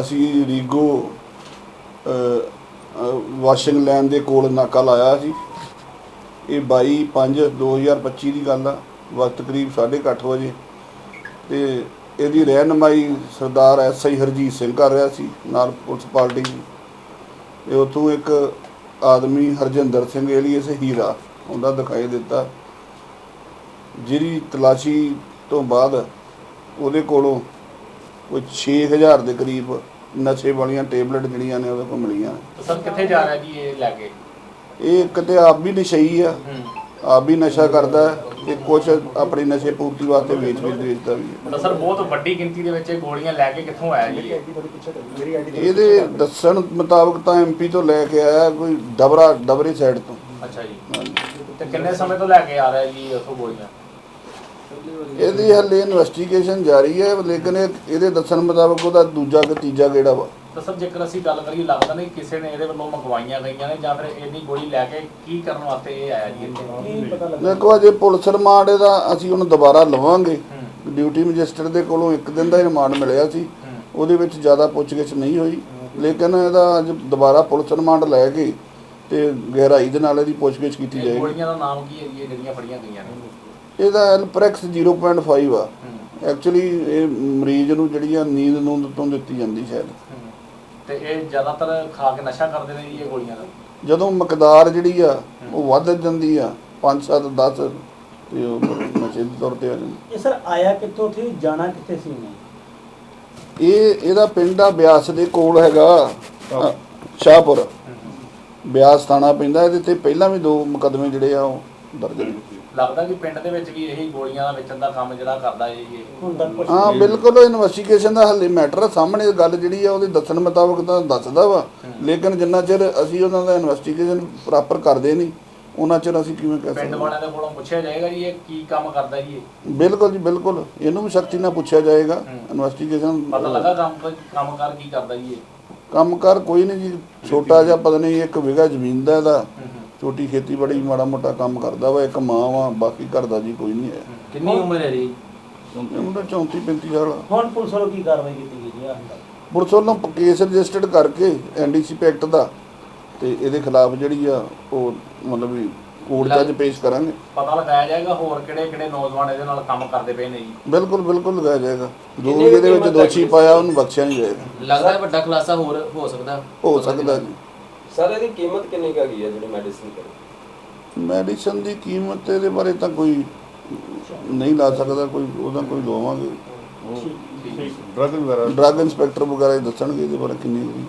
ਅਸੀਂ ਰੀਗੋ ਅ, ਦੇ ਕੋਲ ਨਾਕਾ ਲਾਇਆ ਸੀ। ਇਹ 22 5 2025 ਦੀ ਗੱਲ ਆ ਵਕਤ ਕਰੀਬ 8:30 ਵਜੇ। ਤੇ ਇਹਦੀ ਰਹਿਨਮਾਈ ਸਰਦਾਰ ਐਸਆਈ ਹਰਜੀਤ ਸਿੰਘ ਕਰ ਰਿਹਾ ਸੀ ਨਾਲ ਪੁਲਿਸ ਪਾਰਟੀ ਤੇ ਉੱਥੋਂ ਇੱਕ ਆਦਮੀ ਹਰਜਿੰਦਰ ਸਿੰਘ ਏਲੀਅਸ ਹੀਰਾ ਉਹਦਾ ਦਿਖਾਈ ਦਿੱਤਾ। ਜਿਹਦੀ ਤਲਾਸ਼ੀ ਤੋਂ ਬਾਅਦ ਉਹਦੇ ਕੋਲੋਂ ਕੋਈ 6000 ਦੇ ਕਰੀਬ ਨਸ਼ੇ ਵਾਲੀਆਂ ਟੇਬਲੇਟ ਜਿਹੜੀਆਂ ਨੇ ਉਹਦੇ ਕੋਲ ਮਿਲੀਆਂ। ਤਾਂ ਸਰ ਕਿੱਥੇ ਜਾ ਰਿਹਾ ਜੀ ਇਹ ਲੈ ਕੇ? ਇਹ ਕਿਤੇ ਆਪ ਵੀ ਨਸ਼ਈ ਆ ਆਪ ਵੀ ਨਸ਼ਾ ਕਰਦਾ ਹੈ ਤੇ ਕੁਝ ਆਪਣੀ ਨਸ਼ੇ ਪੂਰਤੀ ਵਾਸਤੇ ਵੇਚ ਵੀ ਵੇਚਦਾ ਵੀ ਹੈ। ਤਾਂ ਸਰ ਬਹੁਤ ਵੱਡੀ ਗਿਣਤੀ ਦੇ ਵਿੱਚ ਇਹ ਗੋਲੀਆਂ ਲੈ ਕੇ ਕਿੱਥੋਂ ਆਇਆ ਜੀ ਇਹ? ਇਹਦੇ ਦੱਸਣ ਮੁਤਾਬਕ ਤਾਂ ਐਮਪੀ ਤੋਂ ਲੈ ਕੇ ਆਇਆ ਕੋਈ ਡਬਰਾ ਡਬਰੀ ਸਾਈਡ ਤੋਂ। ਅੱਛਾ ਜੀ। ਤੇ ਕਿੰਨੇ ਸਮੇਂ ਤੋਂ ਲੈ ਕੇ ਆ ਰਿਹਾ ਜੀ ਉੱਥੋਂ ਗੋਲੀਆਂ? ਇਹਦੀ ਹਲੇ ਇਨਵੈਸਟੀਗੇਸ਼ਨ ਜਾਰੀ ਹੈ ਲੇਕਿਨ ਇਹ- ਇਹਦੇ ਦੱਸਣ ਮੁਤਾਬਕ ਉਹਦਾ ਦੂਜਾ ਕਿ ਤੀਜਾ ਗੇੜਾ ਵਾ? ਤਾਂ ਸਰ ਜੇਕਰ ਅਸੀਂ ਗੱਲ ਕਰੀਏ ਲੱਗਦਾ ਨਹੀਂ ਕਿਸੇ ਨੇ ਇਹਦੇ ਵੱਲੋਂ ਮੰਗਵਾਈਆਂ ਗਈਆਂ ਨੇ ਜਾਂ ਫਿਰ ਇਹਦੀ ਗੋਲੀ ਲੈ ਕੇ ਕੀ ਕਰਨ ਵਾਸਤੇ ਇਹ ਆਇਆ ਜੀ ਇੱਥੇ? ਦੇਖੋ ਅਜੇ ਪੁਲਿਸ ਰਿਮਾਂਡ ਇਹਦਾ ਅਸੀਂ ਉਹਨੂੰ ਦੁਬਾਰਾ ਲਵਾਂਗੇ। ਹੂੰ। ਡਿਊਟੀ ਮੈਜਿਸਟਰ ਦੇ ਕੋਲੋਂ ਇੱਕ ਦਿਨ ਦਾ ਹੀ ਰਿਮਾਂਡ ਮਿਲਿਆ ਸੀ। ਉਹਦੇ ਵਿੱਚ ਜ਼ਿਆਦਾ ਪੁੱਛਗਿੱਛ ਨਹੀਂ ਹੋਈ। ਲੇਕਿਨ ਇਹਦਾ ਅੱਜ ਦੁਬਾਰਾ ਪੁਲਿਸ ਰਿਮਾਂਡ ਲੈ ਕੇ ਤੇ ਗਹਿਰਾਈ ਦੇ ਨਾਲ ਇਹਦੀ ਪੁੱਛਗਿੱਛ ਕੀਤੀ ਇਹ ਜਾਏਗੀ। ਗੋਲੀਆਂ ਦਾ ਨਾਮ ਕੀ ਹੈ ਜੀ ਇਹ ਜਿਹੜੀਆਂ ਫੜੀਆਂ ਗਈਆਂ ਨੇ? ਇਹਦਾ ਐਲਪ੍ਰੈਕਸ 0.5 ਆ। ਐਕਚੁਅਲੀ ਇਹ ਮਰੀਜ਼ ਨੂੰ ਜਿਹੜੀ ਆ ਨੀਂਦ ਨੂੰ ਤੋਂ ਦਿੱਤੀ ਜਾਂਦੀ ਸ਼ਾਇਦ। ਤੇ ਇਹ ਜ਼ਿਆਦਾਤਰ ਖਾ ਕੇ ਨਸ਼ਾ ਕਰਦੇ ਨੇ ਇਹ ਗੋਲੀਆਂ ਦਾ? ਜਦੋਂ ਮਕਦਾਰ ਜਿਹੜੀ ਆ ਉਹ ਵੱਧ ਜਾਂਦੀ ਆ 5 7 10 ਤੇ ਉਹ ਨਸ਼ੇ ਦੇ ਤੌਰ ਤੇ ਆ ਜਾਂਦੀ। ਇਹ ਸਰ ਆਇਆ ਕਿੱਥੋਂ ਸੀ ਜਾਣਾ ਕਿੱਥੇ ਸੀ ਨੇ ਇਹ ਇਹਦਾ ਪਿੰਡ ਆ ਬਿਆਸ ਦੇ ਕੋਲ ਹੈਗਾ। ਸ਼ਾਹਪੁਰ। ਬਿਆਸ ਥਾਣਾ ਪੈਂਦਾ ਇਹਦੇ ਤੇ ਪਹਿਲਾਂ ਵੀ ਦੋ ਮੁਕੱਦਮੇ ਜਿਹੜੇ ਆ ਉਹ ਦਰਜ ਨੇ ਲੱਗਦਾ ਕਿ ਪਿੰਡ ਦੇ ਵਿੱਚ ਵੀ ਇਹੀ ਗੋਲੀਆਂ ਦਾ ਵੇਚਣ ਦਾ ਕੰਮ ਜਿਹੜਾ ਕਰਦਾ ਹੈ ਜੀ ਇਹ ਹੁਣ ਤੱਕ ਕੁਛ ਹਾਂ ਬਿਲਕੁਲ ਇਨਵੈਸਟੀਗੇਸ਼ਨ ਦਾ ਹੱਲੇ ਮੈਟਰ ਆ ਸਾਹਮਣੇ ਗੱਲ ਜਿਹੜੀ ਆ ਉਹਦੇ ਦੱਸਣ ਮੁਤਾਬਕ ਤਾਂ ਦੱਸਦਾ ਵਾ। ਲੇਕਿਨ ਜਿੰਨਾ ਚਿਰ ਅਸੀਂ ਉਹਨਾਂ ਦਾ ਇਨਵੈਸਟੀਗੇਸ਼ਨ ਪ੍ਰੋਪਰ ਕਰਦੇ ਨਹੀਂ ਉਹਨਾਂ ਚਿਰ ਅਸੀਂ ਕਿਵੇਂ ਕਹਿ ਪਿੰਡ ਸਕਦੇ ਵਾਲਿਆਂ ਦੇ ਕੋਲੋਂ ਪੁੱਛਿਆ ਜਾਏਗਾ ਜੀ ਇਹ ਕੀ ਕੰਮ ਕਰਦਾ ਜੀ ਇਹ? ਬਿਲਕੁਲ ਜੀ ਬਿਲਕੁਲ। ਇਹਨੂੰ ਵੀ ਸਖਤੀ ਨਾਲ ਪੁੱਛਿਆ ਜਾਏਗਾ। ਹੂੰ। ਇਨਵੈਸਟੀਗੇਸ਼ਨ ਪਤਾ ਲੱਗਾ ਕੰਮ ਕੰਮਕਾਰ ਕੀ ਕਰਦਾ ਜੀ ਇਹ? ਕੰਮਕਾਰ ਕੋਈ ਨਹੀਂ ਜੀ। ਛੋਟਾ ਜਿਹਾ ਪਤਾ ਨਹੀਂ ਇੱਕ ਵਿਗਾ ਜ਼ਮੀਨ ਦਾ ਇਹਦਾ। ਛੋਟੀ ਖੇਤੀਬਾੜੀ ਮਾੜਾ ਮੋਟਾ ਕੰਮ ਕਰਦਾ ਵਾ ਇੱਕ ਮਾਂ ਵਾ ਬਾਕੀ ਘਰ ਦਾ ਜੀ ਕੋਈ ਨਹੀਂ ਹੈ। ਕਿੰਨੀ ਉਮਰ ਹੈ ਜੀ ਇਹ ਮੁੰਡਾ 34 35 ਸਾਲ ਆ। ਹੁਣ ਪੁਲਿਸ ਵੱਲੋਂ ਕੀ ਕਾਰਵਾਈ ਕੀਤੀ ਗਈ ਜੀ ਆਹ ਤੱਕ? ਪੁਲਿਸ ਵੱਲੋਂ ਕੇਸ ਰਜਿਸਟਰਡ ਕਰਕੇ ਐਨਡੀਸੀ ਐਕਟ ਦਾ ਤੇ ਇਹਦੇ ਖਿਲਾਫ ਜਿਹੜੀ ਆ ਉਹ ਮਤਲਬ ਵੀ ਕੋਰਟ 'ਚ ਅੱਜ ਪੇਸ਼ ਕਰਾਂਗੇ ਪਤਾ ਲਗਾਇਆ ਜਾਏਗਾ ਹੋਰ ਕਿਹੜੇ ਕਿਹੜੇ ਨੌਜਵਾਨ ਇਹਦੇ ਨਾਲ ਕੰਮ ਕਰਦੇ ਪਏ ਨੇ ਜੀ ਬਿਲਕੁਲ ਬਿਲਕੁਲ ਲਗਾਇਆ ਜਾਏਗਾ ਜੋ ਵੀ ਇਹਦੇ ਵਿੱਚ ਦੋਸ਼ੀ? ਪਾਇਆ ਉਹਨੂੰ ਬਖਸ਼ਿਆ ਨਹੀਂ ਜਾਏਗਾ ਲੱਗਦਾ ਵੱਡਾ ਖੁਲਾਸਾ ਹੋਰ ਹੋ ਸਕਦਾ ਹੋ ਸਕਦਾ ਜੀ ਸਰ ਇਹਦੀ ਕੀਮਤ ਕਿੰਨੀ ਕੁ ਹੈਗੀ ਹੈ ਜਿਹੜੀ ਮੈਡੀਸਿਨ ਕਰੀ ਮੈਡੀਸਨ ਦੀ ਕੀਮਤ ਇਹਦੇ ਬਾਰੇ ਤਾਂ ਕੋਈ ਨਹੀਂ ਲਾ ਸਕਦਾ ਕੋਈ ਉਹਦਾ ਕੋਈ ਲਵਾਂਗੇ ਡਰਗ ਵਗੈਰਾ? ਡਰੱਗ ਇੰਸਪੈਕਟਰ ਵਗੈਰਾ ਹੀ ਦੱਸਣਗੇ ਇਹਦੇ ਬਾਰੇ ਕਿੰਨੀ ਹੋਈ